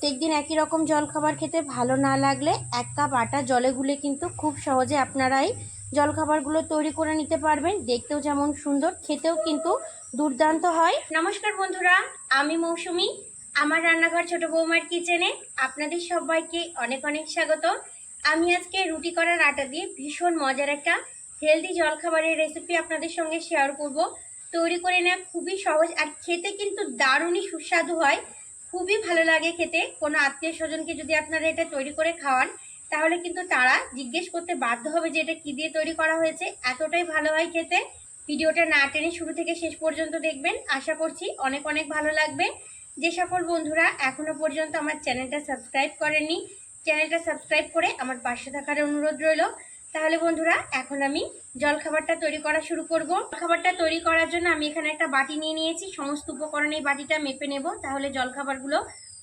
প্রত্যেকদিন একই রকম জল খাবার খেতে ভালো না লাগলে এক কাপ আটা জলে গুলে কিন্তু খুব সহজে আপনারাই জল খাবারগুলো তৈরি করে নিতে পারবেন। দেখতেও যেমন সুন্দর, খেতেও কিন্তু দুর্দান্ত হয়। নমস্কার বন্ধুরা, আমি মৌসুমি, আমার রান্নাঘর ছোট বৌমার কিচেনে আপনাদের সবাইকে অনেক অনেক স্বাগত। আমি আজকে রুটি করার আটা দিয়ে ভীষণ মজার একটা হেলদি জলখাবারের রেসিপি আপনাদের সঙ্গে শেয়ার করব। তৈরি করে নেওয়া খুবই সহজ আর খেতে কিন্তু দারুণই সুস্বাদু হয়। খুবই ভালো লাগে খেতে। কোনো আত্মীয় স্বজনকে যদি আপনারা এটা তৈরি করে খাওয়ান, তাহলে কিন্তু তারা জিজ্ঞেস করতে বাধ্য হবে যে এটা কি দিয়ে তৈরি করা হয়েছে। এতটাই ভালো হয় খেতে। ভিডিওটা না টেনে শুরু থেকে শেষ পর্যন্ত দেখবেন। আশা করছি অনেক অনেক ভালো লাগবে। যে সকল বন্ধুরা এখনও পর্যন্ত আমার চ্যানেলটা সাবস্ক্রাইব করেননি, চ্যানেলটা সাবস্ক্রাইব করে আমার পাশে থাকার অনুরোধ রইল। তাহলে বন্ধুরা, এখন আমি জলখাবারটা তৈরি করা শুরু করব। খাবারটা তৈরি করার জন্য আমি এখানে একটা বাটি নিয়ে নিয়েছি। সমস্ত উপকরণ এই বাটিটা মেপে নেব। তাহলে জলখাবারগুলো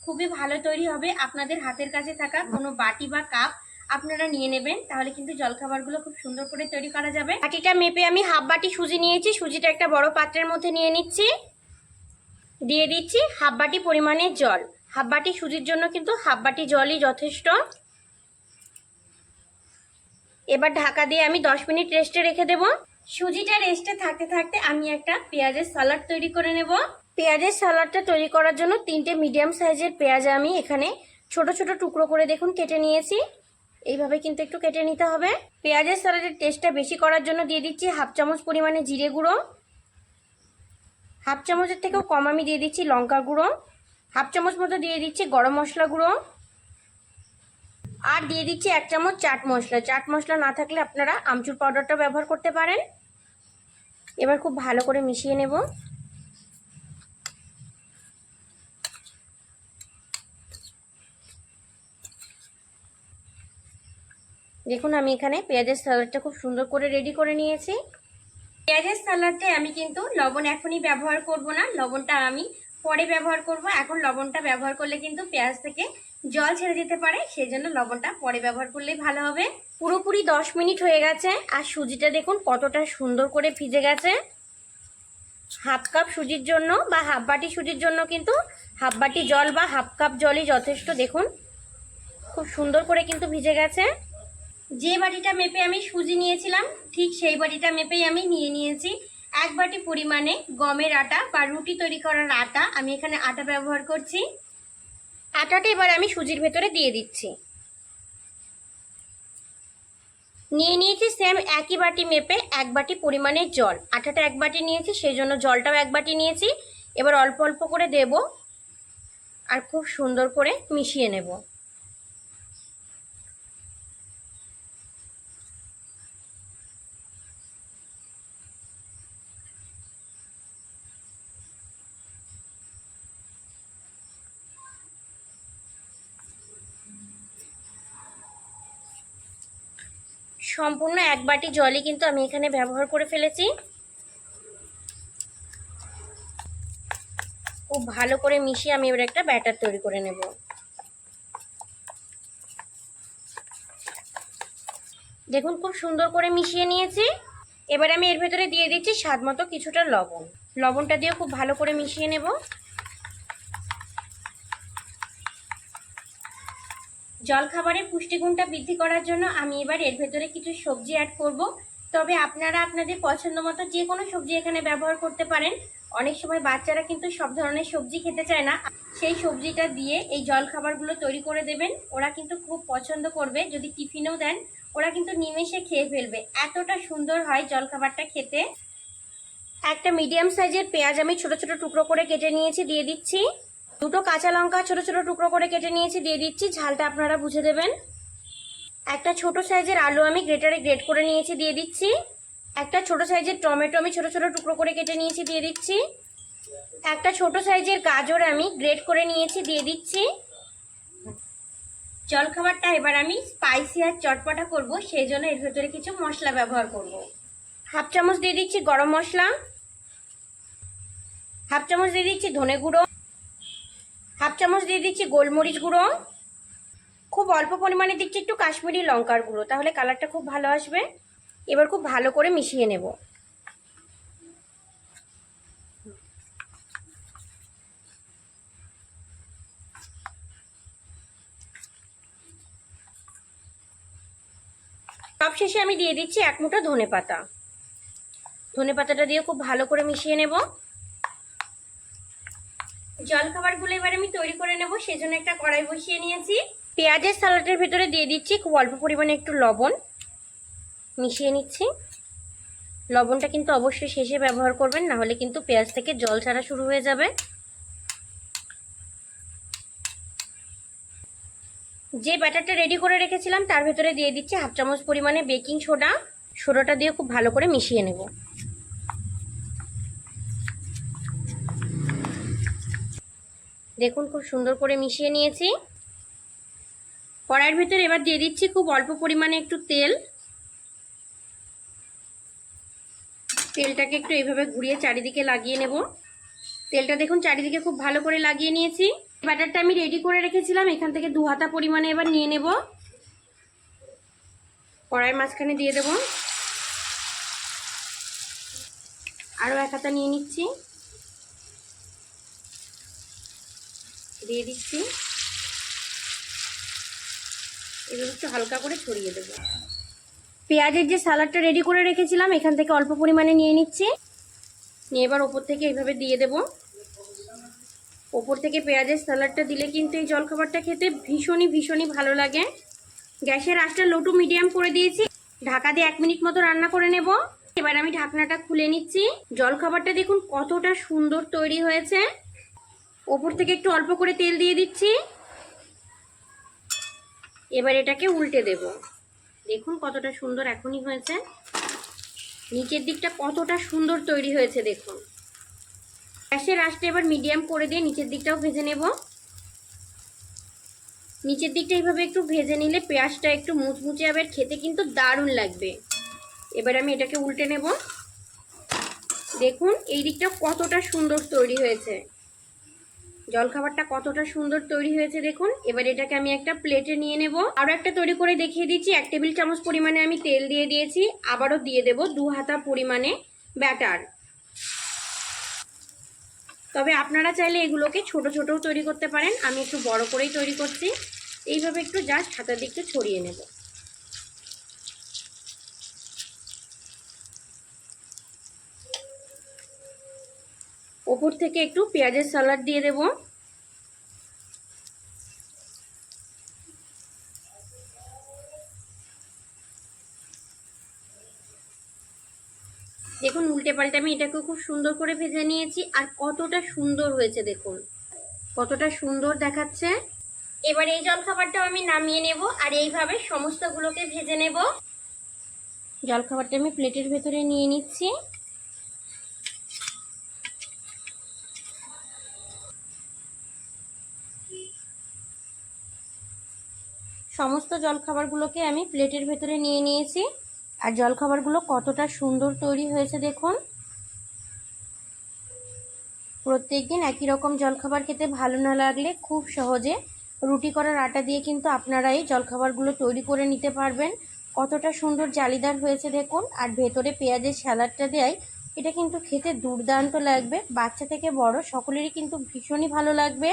খুবই ভালো তৈরি হবে। আপনাদের হাতের কাছে থাকা কোনো বাটি বা কাপ আপনারা নিয়ে নেবেন। তাহলে কিন্তু জলখাবারগুলো খুব সুন্দর করে তৈরি করা যাবে। বাটিটা মেপে আমি হাফ বাটি সুজি নিয়েছি। সুজিটা একটা বড় পাত্রের মধ্যে নিয়ে নিচ্ছি। দিয়ে দিচ্ছি হাফ বাটি পরিমাণে জল। হাফ বাটি সুজির জন্য কিন্তু হাফ বাটি জলই যথেষ্ট। এবার ঢাকা দিয়ে আমি দশ মিনিট রেস্টে রেখে দেব। সুজিটা রেস্টে থাকতে থাকতে আমি একটা পেঁয়াজের সালাড তৈরি করে নেব। পেঁয়াজের সালাডটা তৈরি করার জন্য তিনটে মিডিয়াম সাইজের পেঁয়াজ আমি এখানে ছোট ছোট টুকরো করে দেখুন কেটে নিয়েছি। এইভাবে কিন্তু একটু কেটে নিতে হবে। পেঁয়াজের সালাডের টেস্টটা বেশি করার জন্য দিয়ে দিচ্ছি হাফ চামচ পরিমাণে জিরে গুঁড়ো। হাফ চামচের থেকেও কম আমি দিয়ে দিচ্ছি লঙ্কা গুঁড়ো। হাফ চামচ মতো দিয়ে দিচ্ছি গরম মশলা গুঁড়ো। আর দিয়ে দিচ্ছি এক চামচ চাট মশলা। চাট মশলা না থাকলে আপনারা আমচুর পাউডারটা ব্যবহার করতে পারেন। এবার খুব ভালো করে মিশিয়ে নেব। দেখুন, আমি এখানে পেঁয়াজের স্যালাডটা খুব সুন্দর করে রেডি করে নিয়েছি। পেঁয়াজের স্যালাডটায় আমি কিন্তু লবণ এখনই ব্যবহার করব না। লবণটা আমি পরে ব্যবহার করব। এখন লবণটা ব্যবহার করলে কিন্তু পেঁয়াজ থেকে জল ছেড়ে যেতে পারে সেই জন্য লবণটা পরে ব্যবহার করলেই ভালো হবে। পুরোপুরি দশ মিনিট হয়ে গেছে, আর সুজিটা দেখুন কতটা সুন্দর করে ভিজে গেছে। হাফ কাপ সুজির জন্য বা হাফ বাটি সুজির জন্য কিন্তু হাফ বাটি জল বা হাফ কাপ জলই যথেষ্ট, দেখুন। খুব সুন্দর করে কিন্তু ভিজে গেছে। যে বাটিটা মেপে আমি সুজি নিয়েছিলাম, ঠিক সেই বাটিটা মেপেই আমি নিয়ে নিয়েছি। এক বাটি পরিমাণে গমের আটা বা রুটি তৈরি করার আটা, আমি এখানে আটা ব্যবহার করছি। আটাটা এবার আমি সুজির ভেতরে দিয়ে দিচ্ছি। নিয়ে নিয়েছি সেম একই বাটি মেপে এক বাটি পরিমাণের জল। আটাটা এক বাটি নিয়েছি সেই জন্য জলটাও এক বাটি নিয়েছি। এবার অল্প অল্প করে দেব আর খুব সুন্দর করে মিশিয়ে নেব। সম্পূর্ণ এক বাটি জলই কিন্তু আমি এখানে ব্যবহার করে ফেলেছি। খুব ভালো করে মিশিয়ে আমি এবার একটা ব্যাটার তৈরি করে নেব। দেখুন, খুব সুন্দর করে মিশিয়ে নিয়েছি। এবার আমি এর ভেতরে দিয়ে দিচ্ছি স্বাদ মতো কিছুটা লবণ। লবণটা দিয়ে খুব ভালো করে মিশিয়ে নেব। জলখাবারের পুষ্টিগুণটা বৃদ্ধি করার জন্য আমি এবার এর ভেতরে কিছু সবজি অ্যাড করব। তবে আপনারা আপনাদের পছন্দ মতো যে কোনো সবজি এখানে ব্যবহার করতে পারেন। অনেক সময় বাচ্চারা কিন্তু সব ধরনের সবজি খেতে চায় না। সেই সবজিটা দিয়ে এই জলখাবারগুলো তৈরি করে দেবেন। ওরা কিন্তু খুব পছন্দ করবে। যদি টিফিনেও দেন, ওরা কিন্তু নিমেষে খেয়ে ফেলবে। এতটা সুন্দর হয় জলখাবারটা খেতে। একটা মিডিয়াম সাইজের পেঁয়াজ আমি ছোট ছোট টুকরো করে কেটে নিয়েছি, দিয়ে দিচ্ছি। দুটো কাঁচা লঙ্কা ছোট ছোট টুকরো করে কেটে নিয়েছি, দিয়ে দিচ্ছি। ঝালটা আপনারা বুঝে দেবেন। একটা ছোট সাইজের আলু আমি গ্রেটারে গ্রেট করে নিয়েছি, দিয়ে দিচ্ছি। একটা ছোট সাইজের টমেটো আমি ছোট ছোট টুকরো করে কেটে নিয়েছি, দিয়ে দিচ্ছি। একটা ছোট সাইজের গাজর আমি গ্রেট করে নিয়েছি, দিয়ে দিচ্ছি। জলখাবারটা এবার আমি স্পাইসি আর চটপটা করব, সেই জন্য এর ভেতরে কিছু মশলা ব্যবহার করব। হাফ চামচ দিয়ে দিচ্ছি গরম মশলা। হাফ চামচ দিয়ে দিচ্ছি ধনে গুঁড়ো। হাফ চামচ দিয়ে দিচ্ছি গোলমরিচ গুঁড়ো। খুব অল্প পরিমাণে দিচ্ছি একটু কাশ্মীরি লঙ্কার গুঁড়ো, তাহলে কালারটা খুব ভালো আসবে। এবার খুব ভালো করে মিশিয়ে নেব। সবশেষে আমি দিয়ে দিচ্ছি এক মুঠো ধনে পাতা ধনে পাতাটা দিয়ে খুব ভালো করে মিশিয়ে নেব। জল খাবারগুলো এবার আমি তৈরি করে নেব, সেজন্য একটা কড়াই বসিয়ে নিয়েছি। পেঁয়াজের সালাডের ভেতরে দিয়ে দিচ্ছি খুব অল্প পরিমাণে একটু লবণ। মিশিয়ে নিচ্ছি। লবণটা কিন্তু অবশ্যই শেষে ব্যবহার করবেন না হলে কিন্তু পেঁয়াজ থেকে জল ছাড়া শুরু হয়ে যাবে। যে ব্যাটারটা রেডি করে রেখেছিলাম, তার ভেতরে দিয়ে দিচ্ছি হাফ চামচ পরিমাণে বেকিং সোডা। সোডাটা দিয়ে খুব ভালো করে মিশিয়ে নেব। দেখুন খুব সুন্দর করে মিশিয়ে নিয়েছি। কড়াইয়ের ভেতরে এবার দিয়ে দিচ্ছি খুব অল্প পরিমাণে একটু তেল। তেলটাকে একটু এইভাবে ঘুরিয়ে চারিদিকে লাগিয়ে নেব। তেলটা দেখুন চারিদিকে খুব ভালো করে লাগিয়ে নিয়েছি। ব্যাটারটা আমি রেডি করে রেখেছিলাম, এখান থেকে দু হাতা পরিমাণে এবার নিয়ে নেব। কড়াইয়ের মাঝখানে দিয়ে দেব। আরও এক হাতা নিয়ে নিচ্ছি। দিয়ে দিচ্ছি। এগুলো একটু হালকা করে ছড়িয়ে দেবো। পেঁয়াজের যে সালাডটা রেডি করে রেখেছিলাম, এখান থেকে অল্প পরিমাণে নিয়ে নিচ্ছি। নিয়ে এবার ওপর থেকে এইভাবে দিয়ে দেব। ওপর থেকে পেঁয়াজের সালাডটা দিলে কিন্তু এই জলখাবারটা খেতে ভীষণই ভীষণই ভালো লাগে। গ্যাসের আঁচটা লো টু মিডিয়াম করে দিয়েছি। ঢাকা দিয়ে এক মিনিট মতো রান্না করে নেব। এবার আমি ঢাকনাটা খুলে নিচ্ছি। জলখাবারটা দেখুন কতটা সুন্দর তৈরি হয়েছে। ওপর থেকে একটু অল্প করে তেল দিয়ে দিচ্ছি। এবার এটাকে উল্টে দেব। দেখুন কতটা সুন্দর এখনই হয়েছে। নিচের দিকটা কতটা সুন্দর তৈরি হয়েছে, দেখুন। গ্যাসের আঁচটা এবার মিডিয়াম করে দিয়ে নিচের দিকটাও ভেজে নেব। নিচের দিকটা এইভাবে একটু ভেজে নিলে পেঁয়াজটা একটু মুচমুচে হবে আর খেতে কিন্তু দারুণ লাগবে। এবার আমি এটাকে উল্টে নেব। দেখুন, এই দিকটা কতটা সুন্দর তৈরি হয়েছে। জলখাবারটা কতটা সুন্দর তৈরি হয়েছে দেখুন। এবার এটাকে আমি একটা প্লেটে নিয়ে নেব। আরও একটা তৈরি করে দেখিয়ে দিচ্ছি। এক টেবিল চামচ পরিমাণে আমি তেল দিয়ে দিয়েছি। আবারও দিয়ে দেব দু হাতা পরিমাণে ব্যাটার। তবে আপনারা চাইলে এগুলোকে ছোট ছোটও তৈরি করতে পারেন। আমি একটু বড় করেই তৈরি করছি। এইভাবে একটু জাস্ট হাতার দিকটা ছড়িয়ে নেব। ওপর থেকে একটু পেঁয়াজের সালাড দিয়ে দেব। দেখুন, উল্টে পাল্টে আমি এটাকে খুব সুন্দর করে ভেজে নিয়েছি আর কতটা সুন্দর হয়েছে, দেখুন। কতটা সুন্দর দেখাচ্ছে। এবার এই জলখাবারটাও আমি নামিয়ে নেব আর এইভাবে সমস্তগুলোকে ভেজে নেব। জলখাবারটা আমি প্লেটের ভেতরে নিয়ে নিচ্ছি। সমস্ত জলখাবারগুলোকে আমি প্লেটের ভেতরে নিয়ে নিয়েছি। আর জলখাবারগুলো কতটা সুন্দর তৈরি হয়েছে দেখুন। প্রত্যেক দিন একই রকম জলখাবার খেতে ভালো না লাগলে খুব সহজে রুটি করার আটা দিয়ে কিন্তু আপনারা এই জলখাবারগুলো তৈরি করে নিতে পারবেন। কতটা সুন্দর জালিদার হয়েছে দেখুন। আর ভেতরে পেঁয়াজের স্যালাডটা দেয় এটা কিন্তু খেতে দুর্দান্ত লাগবে। বাচ্চা থেকে বড় সকলেরই কিন্তু ভীষণই ভালো লাগবে।